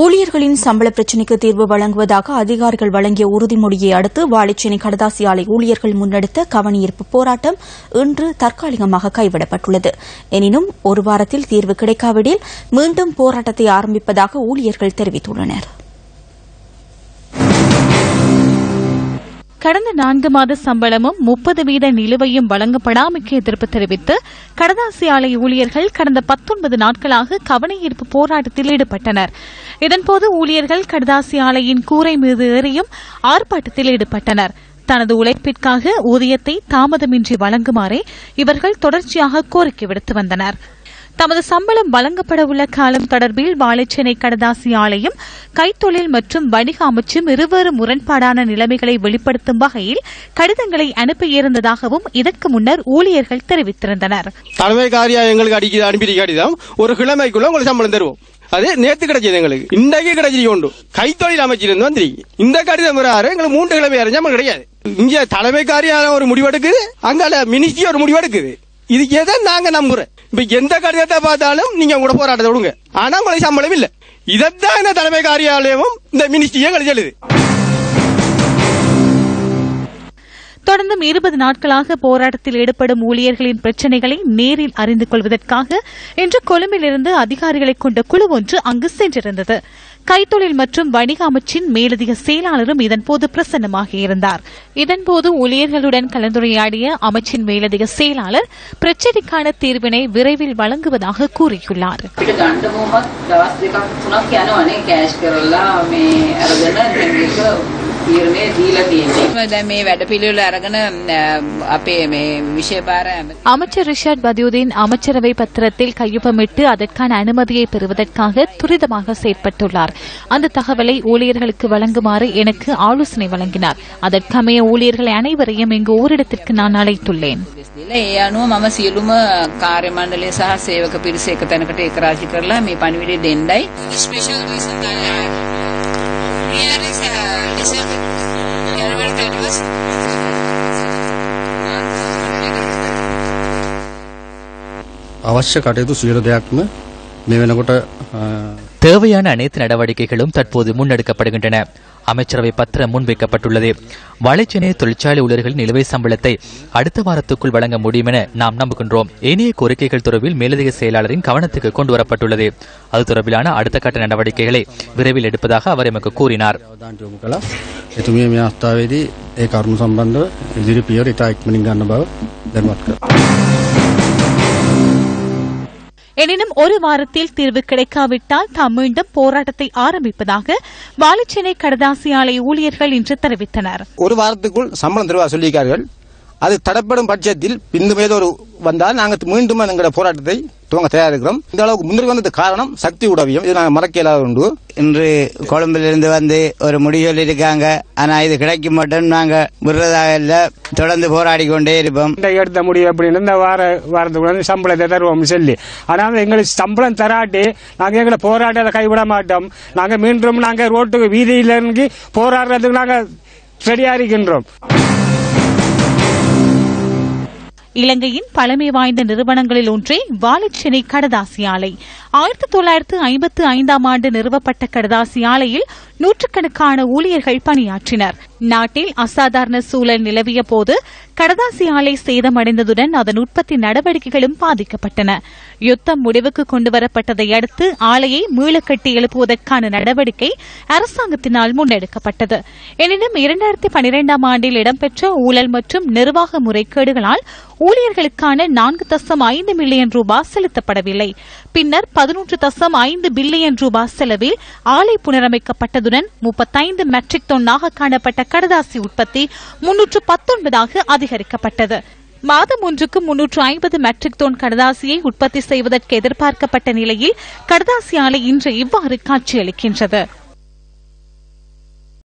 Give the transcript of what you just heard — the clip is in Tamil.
ஊழியர்களின் சம்பள பிரச்சினைக்கு தீர்வு வழங்குவதாக அதிகாரிகள் வழங்கிய உறுதிமொழியை அடுத்து வாழைச்சேனை கடதாசி ஆலை ஊழியர்கள் முன்னெடுத்த கவனஈர்ப்பு போராட்டம் இன்று தற்காலிகமாக கைவிடப்பட்டுள்ளது. எனினும் ஒரு வாரத்தில் தீர்வு கிடைக்காவிடில் மீண்டும் போராட்டத்தை ஆரம்பிப்பதாக ஊழியர்கள் தெரிவித்துள்ளனர். கடந்த நான்கு மாத சம்பளமும் முப்பது வீத நிலுவையும் வழங்கப்படாமைக்கு எதிர்ப்பு தெரிவித்து கடதாசி ஆலை ஊழியர்கள் கடந்த பத்தொன்பது நாட்களாக கவனஈர்ப்பு போராட்டத்தில் ஈடுபட்டனர். இதன்போது ஊழியர்கள் கடதாசி ஆலையின் கூரை மீது ஏறியும் ஆர்ப்பாட்டத்தில் ஈடுபட்டனர். தனது உழைப்பிற்காக ஊதியத்தை தாமதமின்றி வழங்குமாறே இவர்கள் தொடர்ச்சியாக கோரிக்கை விடுத்து வந்தனர். தமது சம்பளம் வழங்கப்படவுள்ள காலம் தொடர்பில் வாழைச்சேனை கடதாசி ஆலையும் கைத்தொழில் மற்றும் வணிக அமைச்சும் இருவரும் முரண்பாடான நிலைமைகளை வெளிப்படுத்தும் வகையில் கடிதங்களை அனுப்பியிருந்ததாகவும் இதற்கு முன்னர் ஊழியர்கள் தெரிவித்திருந்தனர். தலைமை காரியா எங்களுக்கு அடிக்க அனுப்பி கடிதம் ஒரு கிழமைக்குள்ள உங்களுக்கு சம்பளம் தருவோம். அது நேத்து கிடைச்சது எங்களுக்கு. இன்றைக்கு கிடைச்சிருக்கு உண்டு. கைத்தொழில் அமைச்சிருந்து வந்துருக்கு இந்த கடிதம் வராரு எங்களுக்கு மூன்று கிழமை அறிஞ்சா கிடையாது. இங்க தலைமை காரியான ஒரு முடிவெடுக்குது அங்கால மினிஸ்ட்ரி ஒரு முடிவெடுக்குது. இது எதை நாங்க நம்புறோம் இப்ப எந்த கடிதத்தை பார்த்தாலும் நீங்க உங்களோட போராட்டத்தை விடுங்க. ஆனா உங்களை சம்பளம் இல்ல. இதைத்தான் இந்த தலைமை காரியாலயமும் இந்த மினிஸ்ட்ரியும் கழிச்சலுது தொடர்ந்தும் இருபது நாட்களாக போராட்டத்தில் ஈடுபடும் ஊழியர்களின் பிரச்சினைகளை நேரில் அறிந்து கொள்வதற்காக இன்று கொழும்பிலிருந்து அதிகாரிகளை கொண்ட குழு ஒன்று அங்கு சென்றிருந்தது. கைத்தொழில் மற்றும் வணிக அமைச்சின் மேலதிக செயலாளரும் இதன்போது பிரசன்னமாக இருந்தார். இதன்போது ஊழியர்களுடன் கலந்துரையாடிய அமைச்சின் மேலதிக செயலாளர் பிரச்சினைக்கான தீர்வினை விரைவில் வழங்குவதாக கூறியுள்ளார். අපිට ගන්න කොහොමත් දවස් දෙකක් තුනක් යනවනේ කෑෂ් කරලා මේ අරගෙන දැන් මේක තීරණය දීලා තියෙන්නේ. දැන් මේ වැඩපිළිවෙල අරගෙන අ, අපේ මේ විෂයභාර ඇමති அமைச்சர் ரிஷாட் பதியுதீன் அமைச்சரவை பத்திரத்தில் கையொப்பமிட்டு அதற்கான அனுமதியை பெறுவதற்காக துரிதமாக செயற்பட்டுள்ளார் அந்த தகவலை ஊழியர்களுக்கு வழங்குமாறு எனக்கு ஆலோசனை வழங்கினார் அதற்கமைய ஊழியர்களை அனைவரையும் இங்கு ஓரிடத்திற்கு நான் அழைத்துள்ளேன் දෙස් දීලා ඒ අනුව මම සියලුම කාර්ය මණ්ඩලය සහ සේවක පිරිස එක තැනකට ඒක රාජි කරලා මේ පණිවිඩය දෙන්නයි. special reason අවශ්‍ය කටයුතු සියලු දෙයක්ම මේ වෙනකොට අ, தேவையான அனைத்து நடவடிக்கைகளும் தற்போது முன்னெடுக்கப்படுகின்றன அமைச்சரவை பத்திரம் முன்வைக்கப்பட்டுள்ளது வளைச்சென்னை தொழிற்சாலை ஊழியர்களின் நிலுவை சம்பளத்தை அடுத்த வாரத்துக்குள் வழங்க முடியும் என நாம் நம்புகின்றோம் ஏனைய கோரிக்கைகள் தொடர்பில் மேலதிக செயலாளரின் கவனத்துக்கு கொண்டு வரப்பட்டுள்ளது அது தொடர்பிலான அடுத்த கட்ட நடவடிக்கைகளை விரைவில் எடுப்பதாக அவர் எமக்கு கூறினார் අවධානයට යොමු කළා. එතුමිය මේ අවස්ථාවේදී ඒ කරුණු සම්බන්ධව ඉදිරි පියවර ඉතා ඉක්මනින් ගන්න බව දැනුවත් කළා. எனினும் ஒரு வாரத்தில் தீர்வு கிடைக்காவிட்டால் தாம் மீண்டும் போராட்டத்தை ஆரம்பிப்பதாக வாலிச்சென்னை கடதாசி ஆலை ஊழியர்கள் இன்று தெரிவித்தனர். ஒரு வாரத்துக்குள் சம்பளம் தருவா சொல்லியிருக்கார்கள். அது தடப்படும் பட்சத்தில் பிந்து மேல வந்தால் நாங்கள் மீண்டும் எங்களோட போராட்டத்தை துவங்க தயார் இருக்கிறோம் இந்த அளவுக்கு முன்னுக்கு வந்தது காரணம் சக்தி உடவியம். இது நாங்கள் மறக்க இல்லாத உண்டு இன்று கொழும்பிலிருந்து வந்து ஒரு முடிவு சொல்லியிருக்காங்க ஆனா இது கிடைக்கும் மட்டும் நாங்க விடுறதாக இல்ல. தொடர்ந்து போராடி கொண்டே இருப்போம். இந்த எடுத்த முடியும் அப்படின்னு இந்த வார வாரத்துக்குள்ள வந்து சம்பளத்தை தருவோம் சொல்லி. ஆனால் எங்களுக்கு சம்பளம் தராட்டி நாங்க எங்களை போராட்டத்தை கைவிட மாட்டோம். நாங்க மீண்டும் நாங்க ரோட்டுக்கு வீதியில இறங்கி போராடுறதுக்கு நாங்க ரெடியா இருக்கின்றோம். இலங்கையின் பழமை வாய்ந்த நிறுவனங்களில் ஒன்றே வாலிச்சென்னை கடதாசி ஆலை. ஆயிரத்தி தொள்ளாயிரத்து ஐம்பத்து ஐந்தாம் ஆண்டு நிறுவப்பட்ட கடதாசி ஆலையில் நூற்றுக்கணக்கான ஊழியர்கள் பணியாற்றினர். நாட்டில் அசாதாரண சூழல் நிலவிய போது கடதாசி ஆலை சேதமடைந்ததுடன் அதன் உற்பத்தி நடவடிக்கைகளும் பாதிக்கப்பட்டன. யுத்தம் முடிவுக்கு கொண்டுவரப்பட்டதை அடுத்து ஆலையை மீளக்கட்டி எழுப்புவதற்கான நடவடிக்கை அரசாங்கத்தினால் முன்னெடுக்கப்பட்டது. எனினும் இரண்டாயிரத்தி பனிரெண்டாம் ஆண்டில் இடம்பெற்ற ஊழல் மற்றும் நிர்வாக முறைகேடுகளால் ஊழியர்களுக்கான நான்கு தசம் ஐந்து மில்லியன் ரூபாய் செலுத்தப்படவில்லை. பின்னர் பதினொன்று தசம் ஐந்து பில்லியன் ரூபாய் செலவில் ஆலை புனரமைக்கப்பட்டதுடன் முப்பத்தைந்து மெட்ரிக் டன்னாக காணப்பட்ட கடதாசி உற்பத்தி முன்னூற்று பத்தொன்பதாக அதிகரிக்கப்பட்டது. மாதம் ஒன்றுக்கு முன்னூற்று ஐம்பது மெட்ரிக் டன் கடதாசியை உற்பத்தி செய்வதற்கு எதிர்பார்க்கப்பட்ட நிலையில் கடதாசி ஆலை இன்று இவ்வாறு காட்சியளிக்கின்றது.